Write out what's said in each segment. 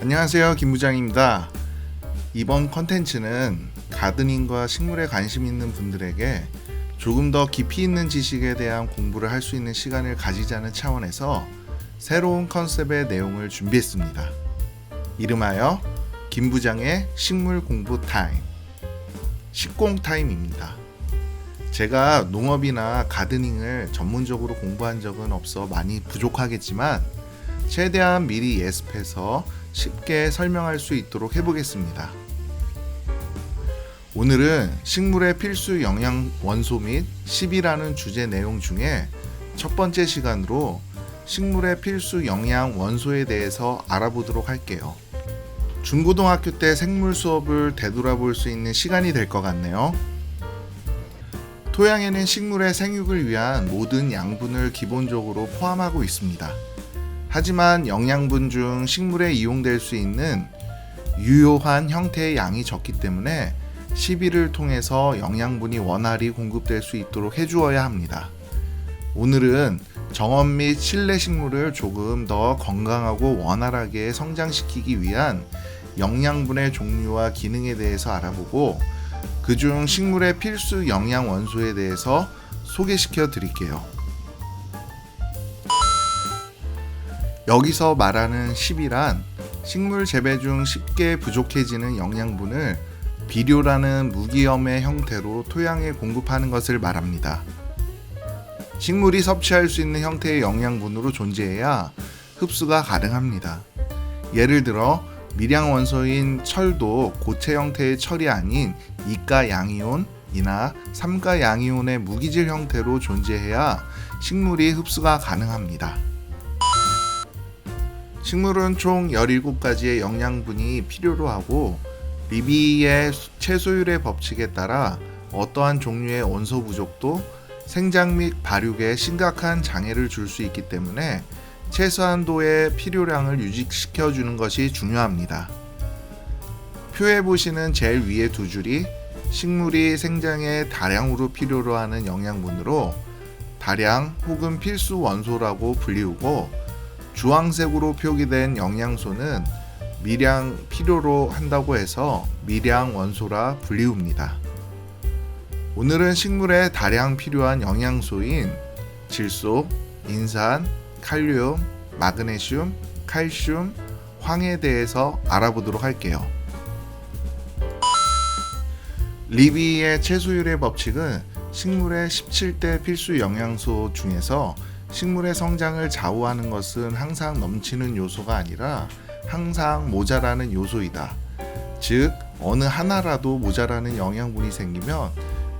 안녕하세요. 김부장입니다. 이번 컨텐츠는 가드닝과 식물에 관심 있는 분들에게 조금 더 깊이 있는 지식에 대한 공부를 할 수 있는 시간을 가지자는 차원에서 새로운 컨셉의 내용을 준비했습니다. 이름하여 김부장의 식물 공부 타임. 식공 타임입니다. 제가 농업이나 가드닝을 전문적으로 공부한 적은 없어 많이 부족하겠지만 최대한 미리 예습해서 쉽게 설명할 수 있도록 해보겠습니다. 오늘은 식물의 필수 영양 원소 및 10이라는 주제 내용 중에 첫 번째 시간으로 식물의 필수 영양 원소에 대해서 알아보도록 할게요. 중고등학교 때 생물 수업을 되돌아볼 수 있는 시간이 될 것 같네요. 토양에는 식물의 생육을 위한 모든 양분을 기본적으로 포함하고 있습니다. 하지만 영양분 중 식물에 이용될 수 있는 유효한 형태의 양이 적기 때문에 시비를 통해서 영양분이 원활히 공급될 수 있도록 해주어야 합니다. 오늘은 정원 및 실내 식물을 조금 더 건강하고 원활하게 성장시키기 위한 영양분의 종류와 기능에 대해서 알아보고 그중 식물의 필수 영양 원소에 대해서 소개시켜 드릴게요. 여기서 말하는 10이란 식물 재배 중 쉽게 부족해지는 영양분을 비료라는 무기염의 형태로 토양에 공급하는 것을 말합니다. 식물이 섭취할 수 있는 형태의 영양분으로 존재해야 흡수가 가능합니다. 예를 들어 미량 원소인 철도 고체 형태의 철이 아닌 이가 양이온이나 삼가 양이온의 무기질 형태로 존재해야 식물이 흡수가 가능합니다. 식물은 총 17가지의 영양분이 필요로 하고 리비의 채소율의 법칙에 따라 어떠한 종류의 원소 부족도 생장 및 발육에 심각한 장애를 줄 수 있기 때문에 최소한도의 필요량을 유지시켜 주는 것이 중요합니다. 표에 보시는 제일 위에 두 줄이 식물이 생장에 다량으로 필요로 하는 영양분으로 다량 혹은 필수 원소라고 불리우고 주황색으로 표기된 영양소는 미량 필요로 한다고 해서 미량 원소라 불리웁니다. 오늘은 식물에 다량 필요한 영양소인 질소, 인산, 칼륨, 마그네슘, 칼슘, 황에 대해서 알아보도록 할게요. 리비의 채소율의 법칙은 식물의 17대 필수 영양소 중에서 식물의 성장을 좌우하는 것은 항상 넘치는 요소가 아니라 항상 모자라는 요소이다. 즉, 어느 하나라도 모자라는 영양분이 생기면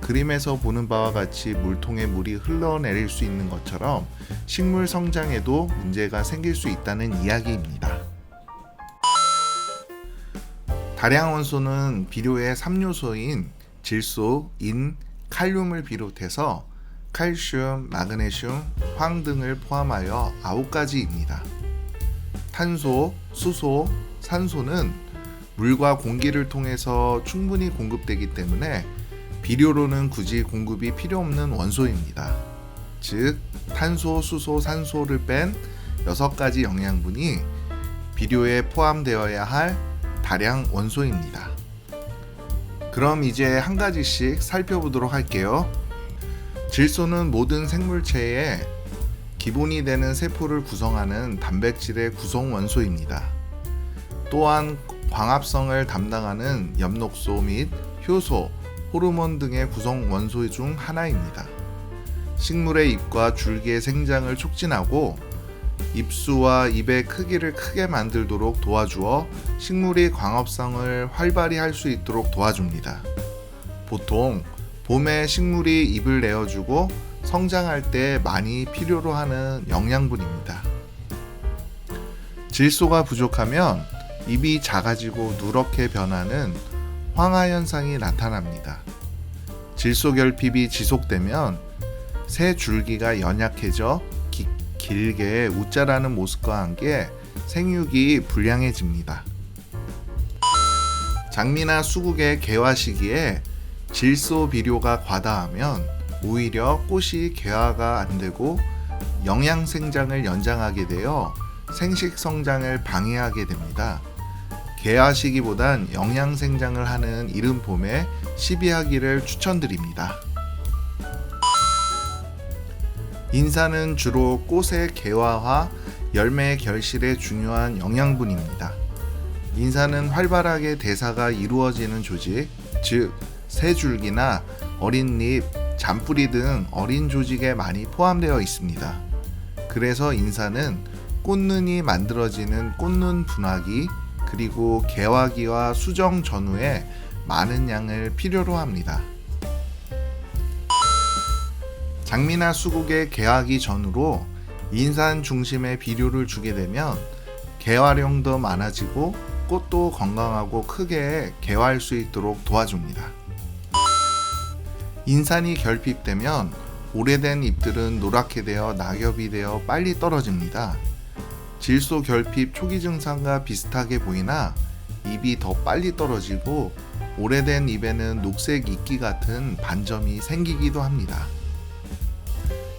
그림에서 보는 바와 같이 물통에 물이 흘러내릴 수 있는 것처럼 식물 성장에도 문제가 생길 수 있다는 이야기입니다. 다량 원소는 비료의 3요소인 질소, 인, 칼륨을 비롯해서 칼슘, 마그네슘, 황 등을 포함하여 9가지입니다. 탄소, 수소, 산소는 물과 공기를 통해서 충분히 공급되기 때문에 비료로는 굳이 공급이 필요 없는 원소입니다. 즉, 탄소, 수소, 산소를 뺀 6가지 영양분이 비료에 포함되어야 할 다량 원소입니다. 그럼 이제 한 가지씩 살펴보도록 할게요. 질소는 모든 생물체의 기본이 되는 세포를 구성하는 단백질의 구성 원소입니다. 또한 광합성을 담당하는 엽록소 및 효소, 호르몬 등의 구성 원소 중 하나입니다. 식물의 잎과 줄기의 생장을 촉진하고 잎수와 잎의 크기를 크게 만들도록 도와주어 식물이 광합성을 활발히 할 수 있도록 도와줍니다. 보통 봄에 식물이 잎을 내어주고 성장할 때 많이 필요로 하는 영양분입니다. 질소가 부족하면 잎이 작아지고 누렇게 변하는 황화 현상이 나타납니다. 질소 결핍이 지속되면 새 줄기가 연약해져 기, 길게 웃자라는 모습과 함께 생육이 불량해집니다. 장미나 수국의 개화 시기에 질소 비료가 과다하면 오히려 꽃이 개화가 안 되고 영양 생장을 연장하게 되어 생식 성장을 방해하게 됩니다. 개화 시기보단 영양 생장을 하는 이른 봄에 시비하기를 추천드립니다. 인사는 주로 꽃의 개화와 열매의 결실에 중요한 영양분입니다. 인사는 활발하게 대사가 이루어지는 조직, 즉 새줄기나 어린 잎, 잔뿌리 등 어린 조직에 많이 포함되어 있습니다. 그래서 인사는 꽃눈이 만들어지는 꽃눈 분화기 그리고 개화기와 수정 전후에 많은 양을 필요로 합니다. 장미나 수국의 개화기 전후로 인산 중심의 비료를 주게 되면 개화량도 많아지고 꽃도 건강하고 크게 개화할 수 있도록 도와줍니다. 인산이 결핍되면 오래된 잎들은 노랗게 되어 낙엽이 되어 빨리 떨어집니다. 질소 결핍 초기 증상과 비슷하게 보이나 잎이 더 빨리 떨어지고 오래된 잎에는 녹색 이끼 같은 반점이 생기기도 합니다.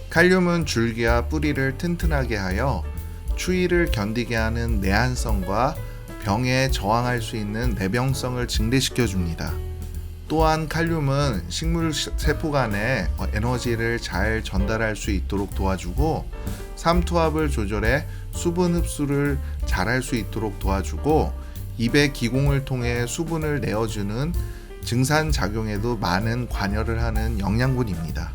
칼륨은 줄기와 뿌리를 튼튼하게 하여 추위를 견디게 하는 내한성과 병에 저항할 수 있는 내병성을 증대시켜 줍니다. 또한 칼륨은 식물 세포 간에 에너지를 잘 전달할 수 있도록 도와주고 삼투압을 조절해 수분 흡수를 잘할 수 있도록 도와주고 입의 기공을 통해 수분을 내어주는 증산 작용에도 많은 관여를 하는 영양분입니다.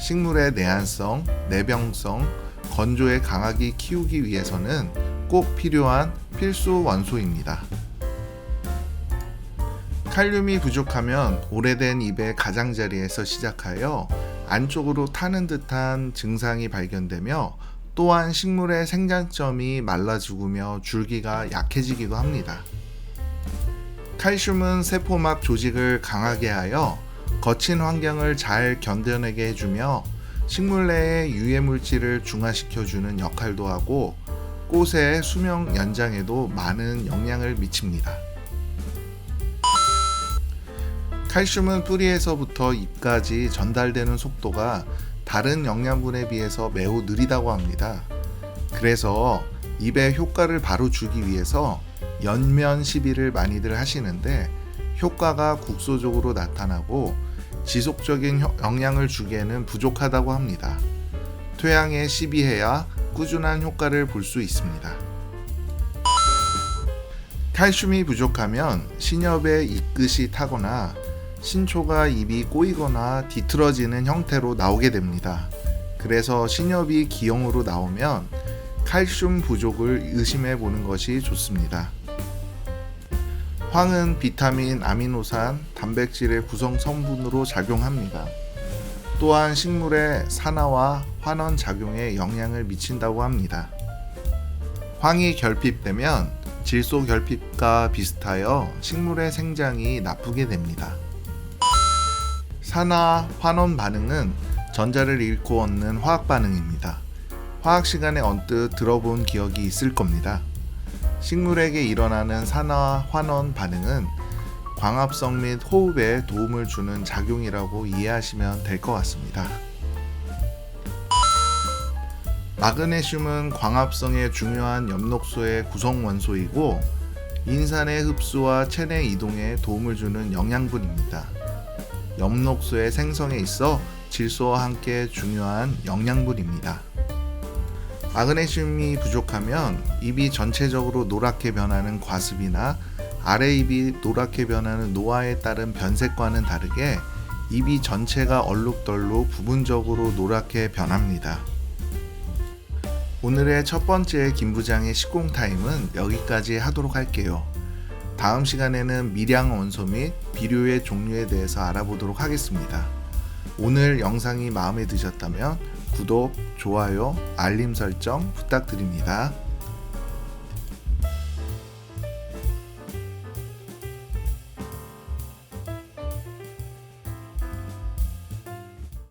식물의 내한성, 내병성, 건조에 강하게 키우기 위해서는 꼭 필요한 필수 원소입니다. 칼륨이 부족하면 오래된 잎의 가장자리에서 시작하여 안쪽으로 타는 듯한 증상이 발견되며 또한 식물의 생장점이 말라 죽으며 줄기가 약해지기도 합니다. 칼슘은 세포막 조직을 강하게 하여 거친 환경을 잘 견뎌내게 해주며 식물 내의 유해 물질을 중화시켜주는 역할도 하고 꽃의 수명 연장에도 많은 영향을 미칩니다. 칼슘은 뿌리에서부터 잎까지 전달되는 속도가 다른 영양분에 비해서 매우 느리다고 합니다. 그래서 잎의 효과를 바로 주기 위해서 연면 시비를 많이들 하시는데 효과가 국소적으로 나타나고 지속적인 영향을 주기에는 부족하다고 합니다. 토양에 시비해야 꾸준한 효과를 볼 수 있습니다. 칼슘이 부족하면 신엽의 잎끝이 타거나 신초가 입이 꼬이거나 뒤틀어지는 형태로 나오게 됩니다. 그래서 신엽이 기형으로 나오면 칼슘 부족을 의심해 보는 것이 좋습니다. 황은 비타민, 아미노산, 단백질의 구성 성분으로 작용합니다. 또한 식물의 산화와 환원 작용에 영향을 미친다고 합니다. 황이 결핍되면 질소 결핍과 비슷하여 식물의 생장이 나쁘게 됩니다. 산화 환원 반응은 전자를 잃고 얻는 화학 반응입니다. 화학 시간에 언뜻 들어본 기억이 있을 겁니다. 식물에게 일어나는 산화 환원 반응은 광합성 및 호흡에 도움을 주는 작용이라고 이해하시면 될 것 같습니다. 마그네슘은 광합성에 중요한 엽록소의 구성 원소이고 인산의 흡수와 체내 이동에 도움을 주는 영양분입니다. 엽록소의 생성에 있어 질소와 함께 중요한 영양분입니다. 마그네슘이 부족하면 입이 전체적으로 노랗게 변하는 과습이나 아래 입이 노랗게 변하는 노화에 따른 변색과는 다르게 입이 전체가 얼룩덜룩 부분적으로 노랗게 변합니다. 오늘의 첫 번째 김부장의 식공 타임은 여기까지 하도록 할게요. 다음 시간에는 미량 원소 및 비료의 종류에 대해서 알아보도록 하겠습니다. 오늘 영상이 마음에 드셨다면 구독, 좋아요, 알림 설정 부탁드립니다.